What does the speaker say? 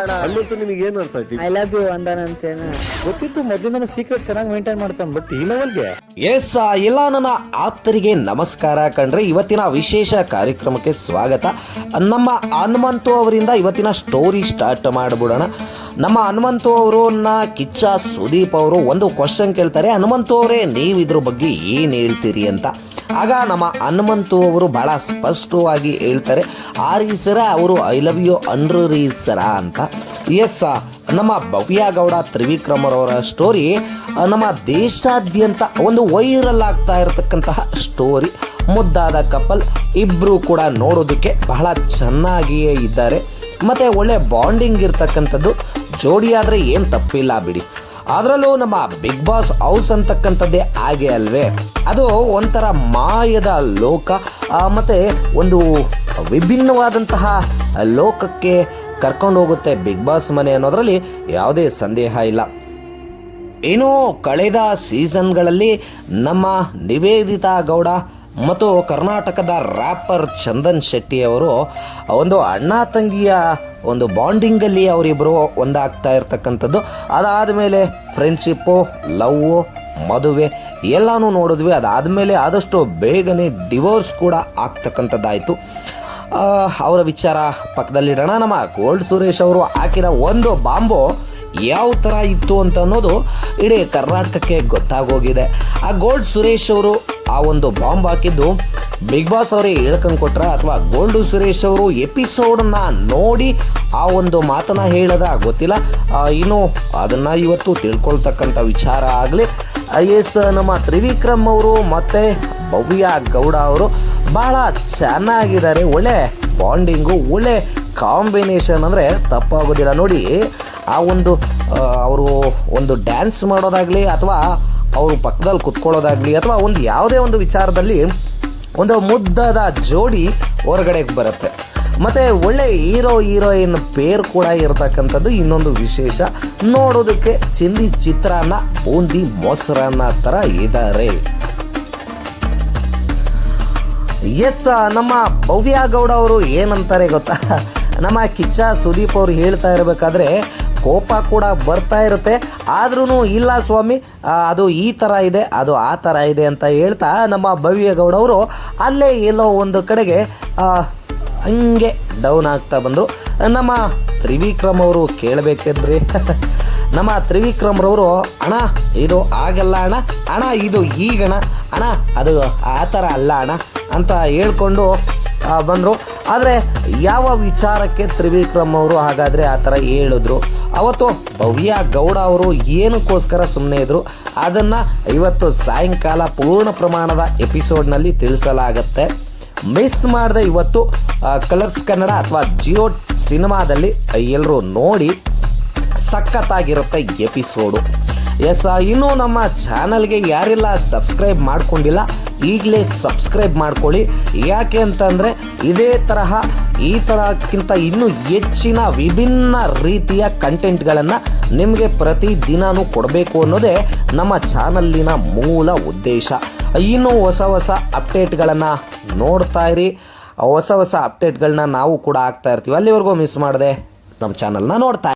ಹನುಮಂತು ನಿಮಗೆ ಏನು ಅರ್ಥ ಆಯ್ತು? ಐ ಲವ್ ಯು ಅಂದಾನ ಅಂತೇನ. ಗೊತ್ತಿತ್ತು ಮೊದಲಿಂದ ಸೀಕ್ರೆಟ್ ಚೆನ್ನಾಗಿ ಮೇಂಟೈನ್ ಮಾಡ್ತಾನೆ ಬಟ್ ಈ ಲೆವೆಲ್ಗೆ ಎಸ್ ಎಲ್ಲ ನನ್ನ ಆಪ್ತರಿಗೆ ನಮಸ್ಕಾರ ಕಂಡ್ರೆ ಇವತ್ತಿನ ವಿಶೇಷ ಕಾರ್ಯಕ್ರಮಕ್ಕೆ ಸ್ವಾಗತ. ನಮ್ಮ ಹನುಮಂತು ಅವರಿಂದ ಇವತ್ತಿನ ಸ್ಟೋರಿ ಸ್ಟಾರ್ಟ್ ಮಾಡಿಬಿಡೋಣ. ನಮ್ಮ ಹನುಮಂತು ಅವರನ್ನ ಕಿಚ್ಚ ಸುದೀಪ್ ಅವರು ಒಂದು ಕ್ವಶನ್ ಕೇಳ್ತಾರೆ. ಹನುಮಂತು ಅವರೇ ನೀವು ಇದ್ರ ಬಗ್ಗೆ ಏನು ಹೇಳ್ತೀರಿ ಅಂತ. ಆಗ ನಮ್ಮ ಹನುಮಂತು ಅವರು ಬಹಳ ಸ್ಪಷ್ಟವಾಗಿ ಹೇಳ್ತಾರೆ ಆ ರೀ ಸರ, ಅವರು ಐ ಲವ್ ಯು ಅನ್ರು ರೀ ಸರ ಅಂತ. ಎಸ್ ನಮ್ಮ ಭವ್ಯ ಗೌಡ ತ್ರಿವಿಕ್ರಮರವರ ಸ್ಟೋರಿ ನಮ್ಮ ದೇಶಾದ್ಯಂತ ಒಂದು ವೈರಲ್ ಆಗ್ತಾ ಇರತಕ್ಕಂತಹ ಸ್ಟೋರಿ ಮುದ್ದಾದ ಕಪಲ್ ಇಬ್ಬರು ಕೂಡ ನೋಡೋದಕ್ಕೆ ಬಹಳ ಚೆನ್ನಾಗಿಯೇ ಇದ್ದಾರೆ. ಮತ್ತು ಒಳ್ಳೆ ಬಾಂಡಿಂಗ್ ಇರ್ತಕ್ಕಂಥದ್ದು. ಜೋಡಿಯಾದರೆ ಏನು ತಪ್ಪಿಲ್ಲ ಬಿಡಿ. ಅದರಲ್ಲೂ ನಮ್ಮ ಬಿಗ್ ಬಾಸ್ ಹೌಸ್ ಅಂತಕ್ಕಂಥದ್ದೇ ಹಾಗೆ ಅಲ್ವೇ? ಅದು ಒಂಥರ ಮಾಯದ ಲೋಕ. ಮತ್ತು ಒಂದು ವಿಭಿನ್ನವಾದಂತಹ ಲೋಕಕ್ಕೆ ಕರ್ಕೊಂಡು ಹೋಗುತ್ತೆ ಬಿಗ್ ಬಾಸ್ ಮನೆ ಅನ್ನೋದರಲ್ಲಿ ಯಾವುದೇ ಸಂದೇಹ ಇಲ್ಲ. ಇನ್ನು ಕಳೆದ ಸೀಸನ್ಗಳಲ್ಲಿ ನಮ್ಮ ನಿವೇದಿತಾ ಗೌಡ ಮತ್ತು ಕರ್ನಾಟಕದ ರ್ಯಾಪರ್ ಚಂದನ್ ಶೆಟ್ಟಿ ಅವರು ಒಂದು ಅಣ್ಣ ತಂಗಿಯ ಒಂದು ಬಾಂಡಿಂಗಲ್ಲಿ ಅವರಿಬ್ಬರು ಒಂದಾಗ್ತಾ ಇರ್ತಕ್ಕಂಥದ್ದು. ಅದಾದ ಮೇಲೆ ಫ್ರೆಂಡ್ಶಿಪ್ಪು ಲವ್ವು ಮದುವೆ. ಎಲ್ಲನೂ ನೋಡಿದ್ವಿ. ಅದಾದಮೇಲೆ ಆದಷ್ಟು ಬೇಗನೆ ಡಿವೋರ್ಸ್ ಕೂಡ ಆಗ್ತಕ್ಕಂಥದ್ದಾಯಿತು. ಅವರ ವಿಚಾರ ಪಕ್ಕದಲ್ಲಿಡೋಣ ನಮ್ಮ ಗೋಲ್ಡ್ ಸುರೇಶ್ ಅವರು ಹಾಕಿದ ಒಂದು ಬಾಂಬು ಯಾವ ಥರ ಇತ್ತು ಅಂತ ಅನ್ನೋದು ಇಡೀ ಕರ್ನಾಟಕಕ್ಕೆ ಗೊತ್ತಾಗೋಗಿದೆ. ಆ ಗೋಲ್ಡ್ ಸುರೇಶ್ ಅವರು ಆ ಒಂದು ಬಾಂಬ್ ಹಾಕಿದ್ದು ಬಿಗ್ ಬಾಸ್ ಅವರೇ ಹೇಳ್ಕೊಂಡು ಕೊಟ್ರ ಅಥವಾ ಗೋಲ್ಡ್ ಸುರೇಶ್ ಅವರು ಎಪಿಸೋಡನ್ನ ನೋಡಿ ಆ ಒಂದು ಮಾತನ್ನ ಹೇಳದ ಗೊತ್ತಿಲ್ಲ. ಇನ್ನು ಅದನ್ನು ಇವತ್ತು ತಿಳ್ಕೊಳ್ತಕ್ಕಂಥ ವಿಚಾರ ಆಗಲಿ ಎಸ್ ನಮ್ಮ ತ್ರಿವಿಕ್ರಮ್ ಅವರು ಮತ್ತು ಭವ್ಯ ಗೌಡ ಅವರು ಭಾಳ ಚೆನ್ನಾಗಿದ್ದಾರೆ. ಒಳ್ಳೆ ಬಾಂಡಿಂಗು ಒಳ್ಳೆ ಕಾಂಬಿನೇಷನ್ ಅಂದರೆ ತಪ್ಪಾಗೋದಿಲ್ಲ. ನೋಡಿ, ಆ ಒಂದು ಅವರು ಒಂದು ಡ್ಯಾನ್ಸ್ ಮಾಡೋದಾಗಲಿ ಅಥವಾ ಅವರು ಪಕ್ಕದಲ್ಲಿ ಕುತ್ಕೊಳ್ಳೋದಾಗಲಿ ಅಥವಾ ಒಂದು ಯಾವುದೇ ಒಂದು ವಿಚಾರದಲ್ಲಿ ಒಂದು ಮುದ್ದಾದ ಜೋಡಿ ಹೊರಗಡೆಗೆ ಬರುತ್ತೆ. ಮತ್ತು ಒಳ್ಳೆ ಹೀರೋ, ಹೀರೋಯಿನ್ ಪೇರ್ ಕೂಡ ಇರತಕ್ಕಂಥದ್ದು ಇನ್ನೊಂದು ವಿಶೇಷ. ನೋಡೋದಕ್ಕೆ ಚಿಂದಿ ಚಿತ್ರಾನ್ನ, ಬೂಂದಿ ಮೊಸರನ್ನ ಥರ ಇದ್ದಾರೆ ಎಸ್, ನಮ್ಮ ಭವ್ಯ ಗೌಡ ಅವರು ಏನಂತಾರೆ ಗೊತ್ತಾ? ನಮ್ಮ ಕಿಚ್ಚ ಸುದೀಪ್ ಅವರು ಹೇಳ್ತಾ ಇರಬೇಕಾದ್ರೆ, ಕೋಪ ಕೂಡ ಬರ್ತಾ ಇರುತ್ತೆ. ಆದ್ರೂ ಇಲ್ಲ ಸ್ವಾಮಿ ಅದು ಈ ಥರ ಇದೆ, ಅದು ಆ ಥರ ಇದೆ ಅಂತ ಹೇಳ್ತಾ ನಮ್ಮ ಭವ್ಯ ಗೌಡ ಅವರು ಅಲ್ಲೇ ಎಲ್ಲೋ ಒಂದು ಕಡೆಗೆ ಹಂಗೆ ಡೌನ್ ಆಗ್ತಾ ಬಂದರು. ನಮ್ಮ ತ್ರಿವಿಕ್ರಮ್ ಅವರು ಕೇಳಬೇಕೆಂದ್ರಿ ನಮ್ಮ ತ್ರಿವಿಕ್ರಮ್ರವರು ಅಣ್ಣ, ಇದು ಆಗಲ್ಲ ಅಣ್ಣ ಅಣ್ಣ, ಇದು ಈಗಣ, ಅಣ್ಣ, ಅದು ಆ ಥರ ಅಲ್ಲ ಅಣ್ಣ, ಅಂತ ಹೇಳ್ಕೊಂಡು ಬಂದರು. ಆದರೆ ಯಾವ ವಿಚಾರಕ್ಕೆ ತ್ರಿವಿಕ್ರಮ್ ಅವರು ಹಾಗಾದರೆ ಆ ಥರ ಹೇಳಿದ್ರು? ಅವತ್ತು ಭವ್ಯ ಗೌಡ ಅವರು ಏನಕ್ಕೋಸ್ಕರ ಸುಮ್ಮನೆ ಇದ್ದರು ಅದನ್ನು ಇವತ್ತು ಸಾಯಂಕಾಲ ಪೂರ್ಣ ಪ್ರಮಾಣದ ಎಪಿಸೋಡ್ನಲ್ಲಿ ತಿಳಿಸಲಾಗತ್ತೆ. ಮಿಸ್ ಮಾಡದೆ ಇವತ್ತು ಕಲರ್ಸ್ ಕನ್ನಡ ಅಥವಾ ಜಿಯೋ ಸಿನಿಮಾದಲ್ಲಿ ಎಲ್ಲರೂ ನೋಡಿ ಸಖತ್ತಾಗಿರುತ್ತೆ ಎಪಿಸೋಡು ಎಸ್ ಇನ್ನೂ ನಮ್ಮ ಚಾನಲ್ಗೆ ಯಾರೆಲ್ಲ ಸಬ್ಸ್ಕ್ರೈಬ್ ಮಾಡ್ಕೊಂಡಿಲ್ಲ, ಈಗಲೇ ಸಬ್ಸ್ಕ್ರೈಬ್ ಮಾಡ್ಕೊಳ್ಳಿ. ಯಾಕೆ ಅಂತಂದರೆ, ಇದೇ ತರಹ, ಈ ಥರಕ್ಕಿಂತ ಇನ್ನೂ ಹೆಚ್ಚಿನ ವಿಭಿನ್ನ ರೀತಿಯ ಕಂಟೆಂಟ್ಗಳನ್ನು ನಿಮಗೆ ಪ್ರತಿ ದಿನಾನೂ ಕೊಡಬೇಕು ಅನ್ನೋದೇ ನಮ್ಮ ಚಾನಲ್ಲಿನ ಮೂಲ ಉದ್ದೇಶ. ಇನ್ನೂ ಹೊಸ ಹೊಸ ಅಪ್ಡೇಟ್ಗಳನ್ನು ನೋಡ್ತಾ ಇರಿ. ಹೊಸ ಹೊಸ ಅಪ್ಡೇಟ್ಗಳನ್ನ ನಾವು ಕೂಡ ಆಗ್ತಾ ಇರ್ತೀವಿ. ಅಲ್ಲಿವರೆಗೂ ಮಿಸ್ ಮಾಡದೆ ನಮ್ಮ ಚಾನಲ್ನ ನೋಡ್ತಾ